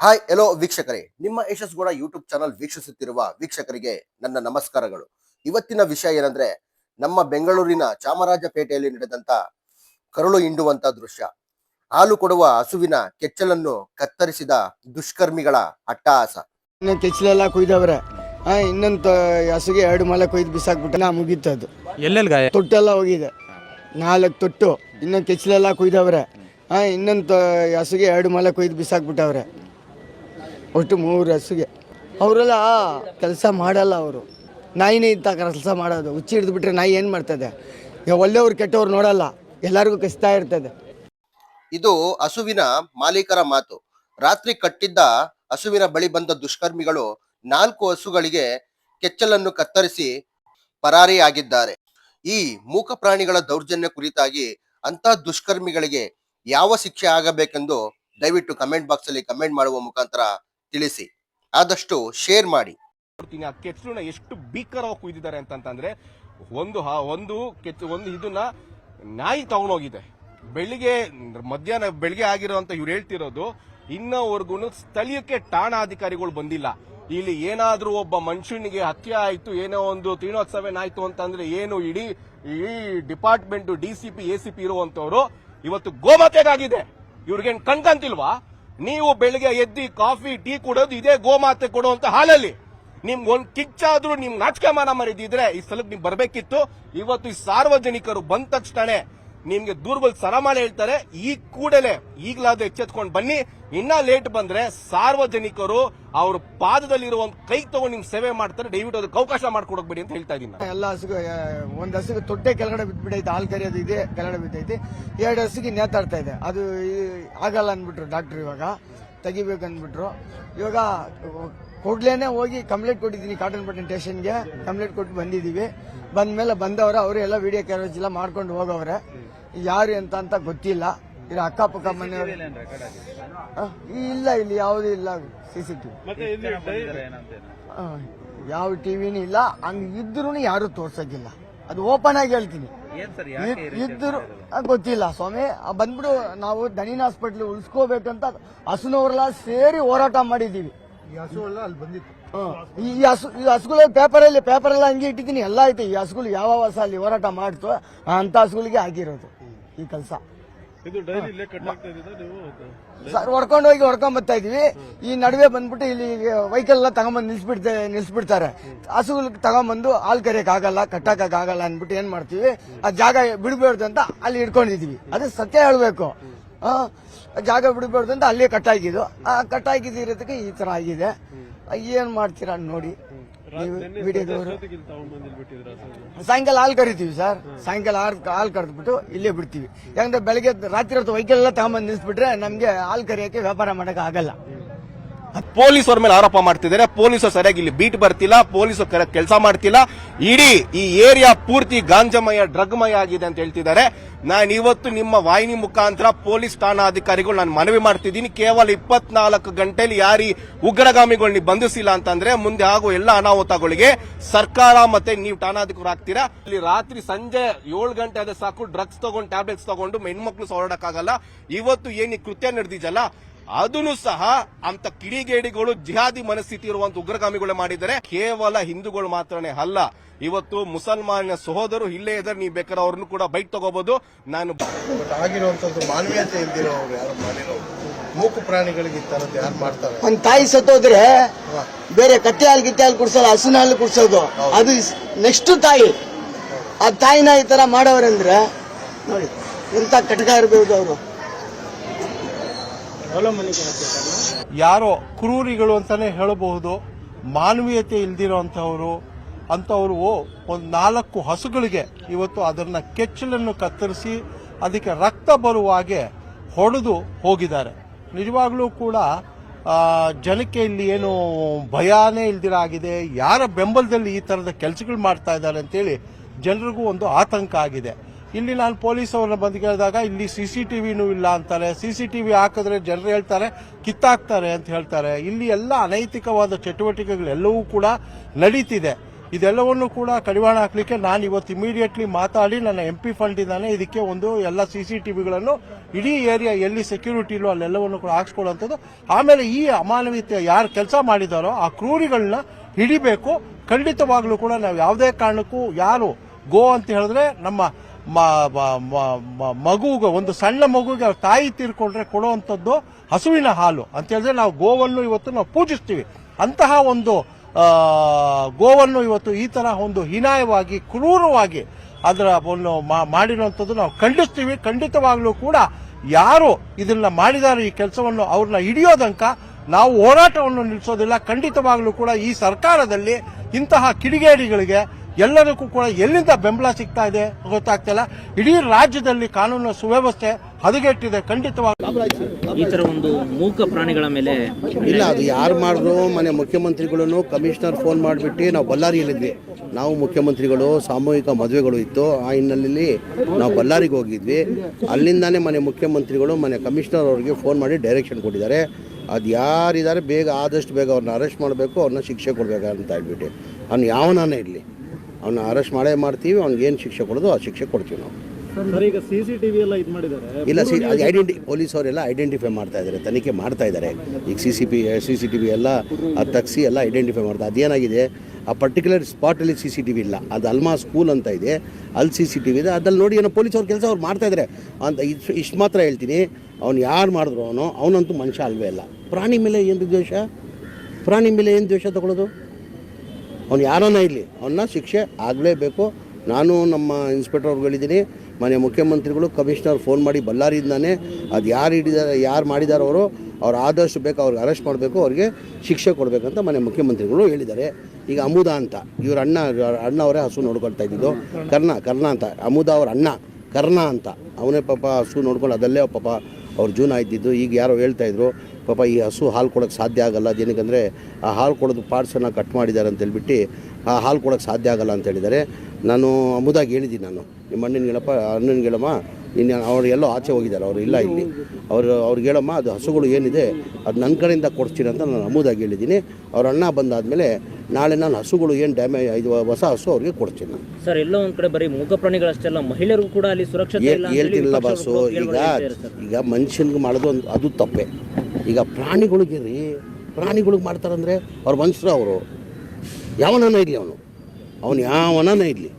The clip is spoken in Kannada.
ಹಾಯ್ ಎಲ್ಲೋ ವೀಕ್ಷಕರೇ. ನಿಮ್ಮ ಯಶಸ್ಗೌಡ ಯೂಟ್ಯೂಬ್ ಚಾನಲ್ ವೀಕ್ಷಿಸುತ್ತಿರುವ ವೀಕ್ಷಕರಿಗೆ ನನ್ನ ನಮಸ್ಕಾರಗಳು. ಇವತ್ತಿನ ವಿಷಯ ಏನಂದ್ರೆ ನಮ್ಮ ಬೆಂಗಳೂರಿನ ಚಾಮರಾಜಪೇಟೆಯಲ್ಲಿ ನಡೆದಂತ ಕರುಳು ಹಿಂಡುವಂತ ದೃಶ್ಯ. ಹಾಲು ಕೊಡುವ ಹಸುವಿನ ಕೆಚ್ಚಲನ್ನು ಕತ್ತರಿಸಿದ ದುಷ್ಕರ್ಮಿಗಳ ಅಟ್ಟಹಾಸ. ಇನ್ನು ಕೆಚ್ಚಲೆಲ್ಲ ಕುಯ್ದವ್ರೆ. ಆ ಇನ್ನೊಂದು ಹಸುಗೆ ಎರಡು ಮಲೆ ಕೊಯ್ದು ಬಿಸಾಕ್ಬಿಟ್ಟು ನಾ ಮುಗೀತದ್ದು. ಎಲ್ಲೆಲ್ಲಿ ಗಾಯ? ತೊಟ್ಟೆಲ್ಲ ಹೋಗಿದೆ. ನಾಲ್ಕು ತೊಟ್ಟು ಇನ್ನೊಂದು ಕೆಚ್ಚಲೆಲ್ಲ ಕುಯ್ದವ್ರೆ. ಆ ಇನ್ನೊಂದು ಹಸುಗೆ ಎರಡು ಮಲೆ ಕೊಯ್ದು ಬಿಸಾಕ್ಬಿಟ್ಟವ್ರೆ. ಒಟ್ಟು ಮೂರು ಹಸುಗೆ. ಅವರೆಲ್ಲ ಕೆಲಸ ಮಾಡಲ್ಲ ಅವರು. ನಾಯಿನೇ ಇಂಥ ಕೆಲಸ ಮಾಡೋದು. ಹುಚ್ಚಿ ಹಿಡಿದ್ಬಿಟ್ರೆ ನಾಯಿ ಏನು ಮಾಡ್ತದೆ? ಒಳ್ಳೆಯವ್ರು ಕೆಟ್ಟವ್ರು ನೋಡಲ್ಲ. ಎಲ್ಲರಿಗೂ ಕಸ್ತಾ ಇರ್ತದೆ. ಇದು ಹಸುವಿನ ಮಾಲೀಕರ ಮಾತು. ರಾತ್ರಿ ಕಟ್ಟಿದ್ದ ಹಸುವಿನ ಬಳಿ ಬಂದ ದುಷ್ಕರ್ಮಿಗಳು ನಾಲ್ಕು ಹಸುಗಳಿಗೆ ಕೆಚ್ಚಲನ್ನು ಕತ್ತರಿಸಿ ಪರಾರಿಯಾಗಿದ್ದಾರೆ. ಈ ಮೂಕ ಪ್ರಾಣಿಗಳ ದೌರ್ಜನ್ಯ ಕುರಿತಾಗಿ ಅಂತ ದುಷ್ಕರ್ಮಿಗಳಿಗೆ ಯಾವ ಶಿಕ್ಷೆ ಆಗಬೇಕೆಂದು ದಯವಿಟ್ಟು ಕಮೆಂಟ್ ಬಾಕ್ಸ್ ಅಲ್ಲಿ ಕಮೆಂಟ್ ಮಾಡುವ ಮುಖಾಂತರ ತಿಳಿಸಿ. ಆದಷ್ಟು ಶೇರ್ ಮಾಡಿ. ಆ ಕೆಚ್ಚಲನ್ನ ಎಷ್ಟು ಭೀಕರವಾಗಿ ಕುಯ್ದಿದ್ದಾರೆ ಅಂತಂತಂದ್ರೆ, ಒಂದು ಒಂದು ಕೆಚ್ಚು, ಒಂದು ಇದನ್ನ ನಾಯಿ ತಗೊಂಡೋಗಿದೆ. ಬೆಳಿಗ್ಗೆ, ಮಧ್ಯಾಹ್ನ ಬೆಳಿಗ್ಗೆ ಆಗಿರೋಂತ ಇವ್ರು ಹೇಳ್ತಿರೋದು ಇನ್ನವರೆಗೂ ಸ್ಥಳೀಯಕ್ಕೆ ಠಾಣಾಧಿಕಾರಿಗಳು ಬಂದಿಲ್ಲ. ಇಲ್ಲಿ ಏನಾದ್ರೂ ಒಬ್ಬ ಮನುಷ್ಯನಿಗೆ ಹತ್ಯೆ ಆಯ್ತು, ಏನೋ ಒಂದು ತೀರ್ಣೋತ್ಸವ ಆಯ್ತು ಅಂತಂದ್ರೆ ಏನು, ಇಡೀ ಈ department, D C P, A C P ಇರುವಂತವ್ರು ಇವತ್ತು ಗೋಮಾತೆಗಾಗಿದೆ. ಇವ್ರಿಗೇನ್ ಕಣ್ಕಂತಿಲ್ವಾ? ನೀವು ಬೆಳಿಗ್ಗೆ ಎದ್ದಿ ಕಾಫಿ, ಟೀ ಕೊಡೋದು ಇದೇ ಗೋಮಾತೆ ಕೊಡುವಂತ ಹಾಲಲ್ಲಿ. ನಿಮ್ಗೆ ಒಂದ್ ಕಿಚ್ಚಾದ್ರೂ ನಿಮ್ ನಾಚಿಕೆ ಮಾನ ಮರಿದಿದ್ರೆ ಈ ಸಲಕ್ಕೆ ನೀವು ಬರಬೇಕಿತ್ತು. ಇವತ್ತು ಈ ಸಾರ್ವಜನಿಕರು ಬಂದ ತಕ್ಷಣ ನಿಮ್ಗೆ ದೂರ್ಗಳು ಸರಮಾಲೆ ಹೇಳ್ತಾರೆ. ಈ ಕೂಡಲೇ ಈಗಲಾದ್ರೂ ಎಚ್ಚೆತ್ಕೊಂಡು ಬನ್ನಿ. ಇನ್ನ ಲೇಟ್ ಬಂದ್ರೆ ಸಾರ್ವಜನಿಕರು ಅವ್ರ ಪಾದದಲ್ಲಿರುವ ಕೈ ತಗೊಂಡು ನಿಮ್ ಸೇವೆ ಮಾಡ್ತಾರೆ. ದಯವಿಟ್ಟು ಅದಕ್ಕೆ ಅವಕಾಶ ಮಾಡ್ಕೊಡೋಗ್ಬೇಡಿ ಅಂತ ಹೇಳ್ತಾ ಇದ್ದೀನಿ. ಎಲ್ಲ ಹಸುಗೆ ಒಂದ್ ಹಸುಗೆ ತೊಟ್ಟೆ ಕೆಳಗಡೆ ಬಿಟ್ಬಿಡೈತೆ ಹಾಲು ಕರಿಯೋದು ಇದೆ, ಕೆಳಗಡೆ ಬಿದ್ದೈತೆ. ಎರಡು ಹಸುಗೆ ನೇತಾಡ್ತಾ ಇದೆ. ಅದು ಆಗಲ್ಲ ಅಂದ್ಬಿಟ್ರು ಡಾಕ್ಟರ್ ಇವಾಗ. ತೆಗಿಬೇಕು ಅಂದ್ಬಿಟ್ರು. ಇವಾಗ ಕೊಡ್ಲೇನೆ ಹೋಗಿ ಕಂಪ್ಲೇಂಟ್ ಕೊಟ್ಟಿದ್ದೀನಿ ಕಾಟನ್ ಪಟ್ಟಣ ಸ್ಟೇಷನ್ಗೆ. ಕಂಪ್ಲೇಂಟ್ ಕೊಟ್ಟು ಬಂದಿದ್ದೀವಿ. ಬಂದ್ಮೇಲೆ ಬಂದವ್ರೆ, ಅವರು ಎಲ್ಲ ವಿಡಿಯೋ ಕ್ಯಾರೇಜ್ ಎಲ್ಲ ಮಾಡ್ಕೊಂಡು ಹೋಗವ್ರೆ. ಯಾರು ಅಂತ ಅಂತ ಗೊತ್ತಿಲ್ಲ. ಇಲ್ಲ ಅಕ್ಕಪಕ್ಕ ಮನೆಯವರು. ಇಲ್ಲ ಇಲ್ಲಿ ಯಾವುದೂ ಇಲ್ಲ. ಸಿ ಸಿ ಟಿ ವಿ ಯಾವ ಟಿವಿನೂ ಇಲ್ಲ. ಹಂಗ ಇದ್ರೂ ಯಾರು ತೋರ್ಸಕ್ಕಿಲ್ಲ. ಅದು ಓಪನ್ ಆಗಿ ಹೇಳ್ತೀನಿ. ಇದ್- ಇದ್ರು ಗೊತ್ತಿಲ್ಲ ಸ್ವಾಮಿ. ಬಂದ್ಬಿಟ್ಟು ಬಂದ್ಬಿಡು ನಾವು ದಣಿನ ಹಾಸ್ಪಿಟ್ಲ್ ಉಳಿಸ್ಕೋಬೇಕಂತ ಹಸುನವರೆಲ್ಲ ಸೇರಿ ಹೋರಾಟ ಮಾಡಿದೀವಿ. ಈ ಹಸು ಈ ಹಸುಗಳ ಪೇಪರ್ ಅಲ್ಲಿ ಪೇಪರ್ ಎಲ್ಲ ಹಂಗೆ ಇಟ್ಟಿದ್ದೀನಿ. ಎಲ್ಲ ಐತೆ. ಈ ಹಸುಗಳು ಯಾವ ಹೊಸ ಅಲ್ಲಿ ಹೋರಾಟ ಮಾಡ್ತೋ ಅಂತ ಹಸುಗಳಿಗೆ ಆಗಿರೋದು ಈ ಕೆಲಸ. ಸರ್ ಹೊಡ್ಕೊಂಡು ಹೋಗಿ ಹೊಡ್ಕೊಂಡ್ ಬರ್ತಾ ಇದೀವಿ ಈ ನಡುವೆ ಬಂದ್ಬಿಟ್ಟು ಇಲ್ಲಿ ವೆಹಿಕಲ್ ಎಲ್ಲ ತಗೊಂಬಂದು ನಿಲ್ಸ್ಬಿಡ್ತಾ ನಿಲ್ಸ್ಬಿಡ್ತಾರೆ. ಹಸುಗಳ್ ತಗೊಂಬಂದು ಹಾಲು ಕರಿಯಕ್ ಆಗಲ್ಲ ಕಟ್ಟಕ್ ಆಗಲ್ಲ ಅಂದ್ಬಿಟ್ಟು ಏನ್ ಮಾಡ್ತೀವಿ? ಆ ಜಾಗ ಬಿಡಬೇಡ್ದು ಅಂತ ಅಲ್ಲಿ ಇಟ್ಕೊಂಡಿದೀವಿ. ಅದು ಸತ್ಯ ಹೇಳ್ಬೇಕು. ಆ, ಜಾಗ ಬಿಡಬೇಡ್ದು ಅಂತ ಅಲ್ಲೇ ಕಟ್ಟಾಕಿದ್ದು. ಆ ಕಟ್ಟಾಕಿದಿರೋದಕ್ಕೆ ಈ ತರ ಆಗಿದೆ. ಏನ್ ಮಾಡ್ತೀರಾ ನೋಡಿ. ಸಾಯಂಕಾಲ ಹಾಲು ಕರಿತೀವಿ ಸರ್. ಸಾಯಂಕಾಲ ಹಾಲು ಹಾಲು ಕರೆದ್ಬಿಟ್ಟು ಇಲ್ಲೇ ಬಿಡ್ತೀವಿ. ಯಾಕಂದ್ರೆ ಬೆಳಗ್ಗೆ ರಾತ್ರಿ ಹೊತ್ತು ವೈಕಲ್ ಎಲ್ಲ ತಗೊಂಬಂದು ನಿಲ್ಸ್ಬಿಟ್ರೆ ನಮ್ಗೆ ಹಾಲು ಕರಿಯಕ್ಕೆ ವ್ಯಾಪಾರ ಮಾಡಕ್ ಆಗಲ್ಲ. ಪೊಲೀಸರ ಮೇಲೆ ಆರೋಪ ಮಾಡ್ತಿದ್ದಾರೆ. ಪೊಲೀಸರು ಸರಿಯಾಗಿ ಇಲ್ಲಿ ಬೀಟ್ ಬರ್ತಿಲ್ಲ. ಪೊಲೀಸರು ಕೆಲಸ ಮಾಡ್ತಿಲ್ಲ. ಇಡೀ ಈ ಏರಿಯಾ ಪೂರ್ತಿ ಗಾಂಜಮಯ, ಡ್ರಗ್ಮಯ ಆಗಿದೆ ಅಂತ ಹೇಳ್ತಿದ್ದಾರೆ. ನಾನು ಇವತ್ತು ನಿಮ್ಮ ವಾಹಿನಿ ಮುಖಾಂತರ ಪೊಲೀಸ್ ಠಾಣಾಧಿಕಾರಿಗಳು ನಾನು ಮನವಿ ಮಾಡ್ತಿದ್ದೀನಿ. ಕೇವಲ ಇಪ್ಪತ್ನಾಲ್ಕು ಗಂಟೆಯಲ್ಲಿ ಯಾರಿ ಉಗ್ರಗಾಮಿಗಳನ್ನ ಬಂಧಿಸಿಲ್ಲ ಅಂತಂದ್ರೆ ಮುಂದೆ ಆಗುವ ಎಲ್ಲ ಅನಾಹುತಗಳಿಗೆ ಸರ್ಕಾರ ಮತ್ತೆ ನೀವು ಠಾಣಾಧಿಕಾರಿ ಆಗ್ತೀರಾ? ಇಲ್ಲಿ ರಾತ್ರಿ ಸಂಜೆ ಏಳು ಗಂಟೆ ಆದ್ರೆ ಸಾಕು. ಡ್ರಗ್ಸ್ ತಗೊಂಡು, ಟ್ಯಾಬ್ಲೆಟ್ಸ್ ತಗೊಂಡು ಹೆಣ್ಮಕ್ಳು ಹೊರಡಕ್ಕಾಗಲ್ಲ ಇವತ್ತು ಏನು ಕೃತ್ಯ ನಡೆದಿದೆಯಲ್ಲ? ಅದನ್ನು ಸಹ ಅಂತ ಕಿಡಿಗೇಡಿಗಳು ಜಿಹಾದಿ ಮನಸ್ಥಿತಿ ಇರುವಂತ ಉಗ್ರಗಾಮಿಗಳು ಮಾಡಿದರೆ ಕೇವಲ ಹಿಂದೂಗಳು ಮಾತ್ರನೇ ಅಲ್ಲ ಇವತ್ತು ಮುಸಲ್ಮಾನ ಸಹೋದರು ಇಲ್ಲೇ ಇದ್ದಾರೆ ನೀವು ಬೇಕಾದ್ರೆ ಅವ್ರನ್ನು ಕೂಡ ಬೈಕ್ ತಗೋಬಹುದು ನಾನು ಆಗಿರುವಂತದ್ದು ಮಾನವೀಯತೆ ಇಲ್ದಿರೋರು ಯಾರು ಮಾಡಿರೋರು ಮೂಕು ಪ್ರಾಣಿಗಳಿಗೆ ಈ ತರದ್ದು ಯಾರು ಮಾಡ್ತಾರೆ? ಒಂದ್ ತಾಯಿ ಸತ್ತೋದ್ರೆ ಬೇರೆ ಕತ್ತೆ ಹಾಲು ಗಿತ್ತೆ ಹಾಲು ಕುಡ್ಸಲ್ಲ ಹಸುನ ಹಾಲು ಕುಡ್ಸೋದು. ಅದು ನೆಕ್ಸ್ಟ್ ತಾಯಿ. ಆ ತಾಯಿನ ಈ ತರ ಮಾಡೋರಂದ್ರೆ ನೋಡಿ ಎಂತ ಕಟಕ ಇರ್ಬೋದು ಅವರು. ಯಾರೋ ಕ್ರೂರಿಗಳು ಅಂತಾನೆ ಹೇಳಬಹುದು. ಮಾನವೀಯತೆ ಇಲ್ದಿರೋಂಥವ್ರು, ಅಂಥವ್ರು ಒಂದು ನಾಲ್ಕು ಹಸುಗಳಿಗೆ ಇವತ್ತು ಅದನ್ನ ಕೆಚ್ಚಲನ್ನು ಕತ್ತರಿಸಿ ಅದಕ್ಕೆ ರಕ್ತ ಬರುವ ಹಾಗೆ ಹೊಡೆದು ಹೋಗಿದ್ದಾರೆ. ನಿಜವಾಗ್ಲೂ ಕೂಡ ಜನಕ್ಕೆ ಇಲ್ಲಿ ಏನು ಭಯಾನೇ ಇಲ್ದಿರ ಆಗಿದೆ. ಯಾರ ಬೆಂಬಲದಲ್ಲಿ ಈ ತರದ ಕೆಲಸಗಳು ಮಾಡ್ತಾ ಇದ್ದಾರೆ ಅಂತೇಳಿ ಜನರಿಗೂ ಒಂದು ಆತಂಕ ಆಗಿದೆ. ಇಲ್ಲಿ ನಾನು ಪೊಲೀಸ್ ಅವ್ರನ್ನ ಬಂದು ಕೇಳಿದಾಗ ಇಲ್ಲಿ ಸಿ ಸಿ ಟಿವಿನೂ ಇಲ್ಲ ಅಂತಾರೆ. ಸಿ ಸಿ ಟಿವಿ ಹಾಕಿದ್ರೆ ಜನರು ಹೇಳ್ತಾರೆ, ಕಿತ್ತಾಕ್ತಾರೆ ಅಂತ ಹೇಳ್ತಾರೆ. ಇಲ್ಲಿ ಎಲ್ಲ ಅನೈತಿಕವಾದ ಚಟುವಟಿಕೆಗಳೆಲ್ಲವೂ ಕೂಡ ನಡೀತಿದೆ. ಇದೆಲ್ಲವನ್ನು ಕೂಡ ಕಡಿವಾಣ ಹಾಕ್ಲಿಕ್ಕೆ ನಾನು ಇವತ್ತು ಇಮಿಡಿಯೇಟ್ಲಿ ಮಾತಾಡಿ ನನ್ನ ಎಂ ಪಿ ಫಂಡ್ ಇದ್ದಾನೆ ಇದಕ್ಕೆ ಒಂದು ಎಲ್ಲ ಸಿ ಸಿ ಟಿವಿಗಳನ್ನು ಇಡೀ ಏರಿಯಾ ಎಲ್ಲಿ ಸೆಕ್ಯೂರಿಟಿ ಇಲ್ಲೋ ಅಲ್ಲೆಲ್ಲವನ್ನು ಕೂಡ ಹಾಕ್ಸ್ಕೊಳ್ಳುವಂಥದ್ದು. ಆಮೇಲೆ ಈ ಅಮಾನವೀಯತೆ ಯಾರು ಕೆಲಸ ಮಾಡಿದಾರೋ ಆ ಕ್ರೂರಿಗಳನ್ನ ಹಿಡಿಬೇಕು. ಖಂಡಿತವಾಗ್ಲೂ ಕೂಡ ನಾವು ಯಾವುದೇ ಕಾರಣಕ್ಕೂ ಯಾರು ಗೋ ಅಂತ ಹೇಳಿದ್ರೆ ನಮ್ಮ ಮಗುಗೆ, ಒಂದು ಸಣ್ಣ ಮಗುಗೆ ಅವ್ರ ತಾಯಿ ತೀರ್ಕೊಂಡ್ರೆ ಕೊಡುವಂಥದ್ದು ಹಸುವಿನ ಹಾಲು. ಅಂತ ಹೇಳಿದ್ರೆ ನಾವು ಗೋವನ್ನು ಇವತ್ತು ನಾವು ಪೂಜಿಸ್ತೀವಿ. ಅಂತಹ ಒಂದು ಗೋವನ್ನು ಇವತ್ತು ಈ ತರ ಒಂದು ಹೀನಾಯವಾಗಿ, ಕ್ರೂರವಾಗಿ ಅದರ ಒಂದು ಮಾಡಿರುವಂಥದ್ದು ನಾವು ಖಂಡಿಸ್ತೀವಿ. ಖಂಡಿತವಾಗ್ಲೂ ಕೂಡ ಯಾರು ಇದನ್ನ ಮಾಡಿದಾರೋ ಈ ಕೆಲಸವನ್ನು ಅವ್ರನ್ನ ಹಿಡಿಯೋದಂಕ ನಾವು ಹೋರಾಟವನ್ನು ನಿಲ್ಲಿಸೋದಿಲ್ಲ ಖಂಡಿತವಾಗ್ಲೂ ಕೂಡ ಈ ಸರ್ಕಾರದಲ್ಲಿ ಇಂತಹ ಕಿಡಿಗೇಡಿಗಳಿಗೆ ಎಲ್ಲದಕ್ಕೂ ಕೂಡ ಎಲ್ಲಿಂದ ಬೆಂಬಲ ಸಿಗ್ತಾ ಇದೆ ಗೊತ್ತಾಗ್ತಿಲ್ಲ. ಇಡೀ ರಾಜ್ಯದಲ್ಲಿ ಕಾನೂನು ಸುವ್ಯವಸ್ಥೆ ಹದಗೆಟ್ಟಿದೆ ಖಂಡಿತವಾಗಿ ಈ ತರ ಒಂದು ಮೂಕ ಪ್ರಾಣಿಗಳ ಮೇಲೆ ಇಲ್ಲ ಅದು ಯಾರು ಮಾಡಿದ್ರು ಮನೆ ಮುಖ್ಯಮಂತ್ರಿಗಳನ್ನು ಕಮಿಷನರ್ ಫೋನ್ ಮಾಡಿಬಿಟ್ಟು ನಾವು ಬಳ್ಳಾರಿಯಲ್ಲಿದ್ವಿ. ನಾವು ಮುಖ್ಯಮಂತ್ರಿಗಳು ಸಾಮೂಹಿಕ ಮದುವೆಗಳು ಇತ್ತು. ಆ ಹಿನ್ನೆಲೆಯಲ್ಲಿ ನಾವು ಬಳ್ಳಾರಿಗೆ ಹೋಗಿದ್ವಿ. ಅಲ್ಲಿಂದಾನೇ ಮನೆ ಮುಖ್ಯಮಂತ್ರಿಗಳು ಮನೆ ಕಮಿಷನರ್ ಅವರಿಗೆ ಫೋನ್ ಮಾಡಿ ಡೈರೆಕ್ಷನ್ ಕೊಟ್ಟಿದ್ದಾರೆ. ಅದು ಯಾರಿದ್ದಾರೆ ಬೇಗ ಆದಷ್ಟು ಬೇಗ ಅವ್ರನ್ನ ಅರೆಸ್ಟ್ ಮಾಡಬೇಕು ಅವ್ರನ್ನ ಶಿಕ್ಷೆ ಕೊಡಬೇಕು ಅಂತ ಹೇಳ್ಬಿಟ್ಟು. ಅವ್ನು ಯಾವನಾನೇ ಇರಲಿ. ಅವನ್ನ ಅರೆಸ್ಟ್ ಮಾಡೇ ಮಾಡ್ತೀವಿ ಅವ್ನಿಗೆ ಏನು ಶಿಕ್ಷೆ ಕೊಡೋದು ಆ ಶಿಕ್ಷೆ ಕೊಡ್ತೀವಿ ನಾವು. ಈಗ ಸಿ ಸಿ ಟಿವಿ ಎಲ್ಲ ಇದು ಮಾಡಿದ್ದಾರೆ ಇಲ್ಲ ಸಿ ಅದು ಐಡೆಂಟಿ ಪೊಲೀಸ್ ಅವರೆಲ್ಲ ಐಡೆಂಟಿಫೈ ಮಾಡ್ತಾ ಇದ್ದಾರೆ ತನಿಖೆ ಮಾಡ್ತಾ ಇದ್ದಾರೆ ಈಗ C C P C C T V ಎಲ್ಲ ಅದು ತಗ್ಸಿ ಎಲ್ಲ ಐಡೆಂಟಿಫೈ ಮಾಡ್ತಾರೆ ಅದೇನಾಗಿದೆ ಆ ಪರ್ಟಿಕ್ಯುಲರ್ ಸ್ಪಾಟಲ್ಲಿ ಸಿ ಸಿ ಟಿ ವಿ ಇಲ್ಲ. ಅದು ಅಲ್ಮಾ ಸ್ಕೂಲ್ ಅಂತ ಇದೆ ಅಲ್ಲಿ ಸಿ ಸಿ ಟಿ ವಿ ಇದೆ ಅದ್ರಲ್ಲಿ ನೋಡಿ ಏನೋ ಪೊಲೀಸ್ ಅವ್ರ ಕೆಲಸ ಅವ್ರು ಮಾಡ್ತಾ ಇದ್ದಾರೆ ಅಂತ ಇಷ್ಟು ಇಷ್ಟು ಮಾತ್ರ ಹೇಳ್ತೀನಿ ಅವ್ನು ಯಾರು ಮಾಡಿದ್ರು ಅವನು ಅವನಂತೂ ಮನುಷ್ಯ ಅಲ್ವೇ ಇಲ್ಲ ಪ್ರಾಣಿ ಮೇಲೆ ಏನು ದ್ವೇಷ? ಪ್ರಾಣಿ ಮೇಲೆ ಏನು ದ್ವೇಷ ತಗೊಳ್ಳೋದು ಅವ್ನು ಯಾರನ್ನ ಇರಲಿ, ಅವನ್ನ ಶಿಕ್ಷೆ ಆಗಲೇಬೇಕು. ನಾನು ನಮ್ಮ ಇನ್ಸ್ಪೆಕ್ಟರ್ ಅವ್ರುಗಳಿದ್ದೀನಿ ಮನೆ ಮುಖ್ಯಮಂತ್ರಿಗಳು, ಕಮಿಷನರ್ ಫೋನ್ ಮಾಡಿ ಬಳ್ಳಾರಿಯಿಂದಾನೆ ಅದು ಯಾರು ಹಿಡಿದಾರೆ, ಯಾರು ಮಾಡಿದಾರೋ ಅವರು, ಅವ್ರು ಆದಷ್ಟು ಬೇಕು ಅವ್ರಿಗೆ ಅರೆಸ್ಟ್ ಮಾಡಬೇಕು, ಅವ್ರಿಗೆ ಶಿಕ್ಷೆ ಕೊಡಬೇಕಂತ ಮನೆ ಮುಖ್ಯಮಂತ್ರಿಗಳು ಹೇಳಿದ್ದಾರೆ. ಈಗ ಅಮುದಾ ಅಂತ, ಇವ್ರ ಅಣ್ಣ ಅಣ್ಣ ಅವರೇ ಹಸು ನೋಡ್ಕೊಳ್ತಾ ಇದ್ದಿದ್ದು. ಕರ್ಣ ಕರ್ಣ ಅಂತ, ಅಮುದಾ ಅವ್ರ ಅಣ್ಣ, ಕರ್ಣ ಅಂತ, ಅವನೇ ಪಾಪ ಹಸು ನೋಡ್ಕೊಂಡು ಅದಲ್ಲೇ ಪಾಪ ಅವ್ರ ಜೀವನ ಆಯ್ತಿದ್ದು ಈಗ ಯಾರೋ ಹೇಳ್ತಾ ಇದ್ರು ಪಾಪ ಈ ಹಸು ಹಾಲು ಕೊಡೋಕ್ಕೆ ಸಾಧ್ಯ ಆಗಲ್ಲ. ಅದೇನಕ್ಕಂದರೆ ಆ ಹಾಲು ಕೊಡೋದು ಪಾರ್ಟ್ಸನ್ನು ಕಟ್ ಮಾಡಿದ್ದಾರೆ ಅಂತ ಹೇಳ್ಬಿಟ್ಟು ಆ ಹಾಲು ಕೊಡೋಕ್ಕೆ ಸಾಧ್ಯ ಆಗಲ್ಲ ಅಂತ ಹೇಳಿದ್ದಾರೆ. ನಾನು ಅಮುದಾಗಿ ಹೇಳಿದ್ದೀನಿ ನಾನು. ನಿಮ್ಮ ಅಣ್ಣನ ಹೇಳಪ್ಪ ಅಣ್ಣನ ಹೇಳಮ್ಮ ಇನ್ನು ಅವ್ರು ಎಲ್ಲೋ ಆಚೆ ಹೋಗಿದ್ದಾರೆ ಅವರು ಇಲ್ಲ ಇಲ್ಲಿ. ಅವರು ಅವ್ರಿಗೆ ಹೇಳಮ್ಮ ಅದು ಹಸುಗಳು ಏನಿದೆ ಅದು ನನ್ನ ಕಡೆಯಿಂದ ಕೊಡ್ತೀನಿ ಅಂತ ನಾನು ಅಮುದಾಗಿ ಹೇಳಿದ್ದೀನಿ. ಅವ್ರ ಅಣ್ಣ ಬಂದಾದಮೇಲೆ ನಾಳೆ ನಾನು ಹಸುಗಳು ಏನು ಡ್ಯಾಮೇಜ್ ಇದು ಹೊಸ ಹಸು ಅವ್ರಿಗೆ ಕೊಡ್ತೀನಿ ನಾನು. ಸರ್ ಎಲ್ಲೋ ಒಂದು ಕಡೆ ಬರೀ ಮೂಗ ಪ್ರಾಣಿಗಳಷ್ಟೆಲ್ಲ ಮಹಿಳೆಯರಿಗೂ ಕೂಡ ಅಲ್ಲಿ ಸುರಕ್ಷತೆ ಹೇಳ್ತಿರಲಿಲ್ಲ ವಿಪಕ್ಷ ಬಾಸು ಈಗ. ಈಗ ಮನುಷ್ಯನಿಗೆ ಮಾಡೋದು ಒಂದು ಅದು ತಪ್ಪೆ. ಈಗ ಪ್ರಾಣಿಗಳಿಗೆ ರೀ ಪ್ರಾಣಿಗಳಿಗೆ ಮಾಡ್ತಾರಂದ್ರೆ ಅವ್ರು ಮನುಷ್ಯರು ಅವರು. ಯಾವನನ ಇರಲಿ ಅವನು? ಅವನು ಯಾವನನ ಇರಲಿ?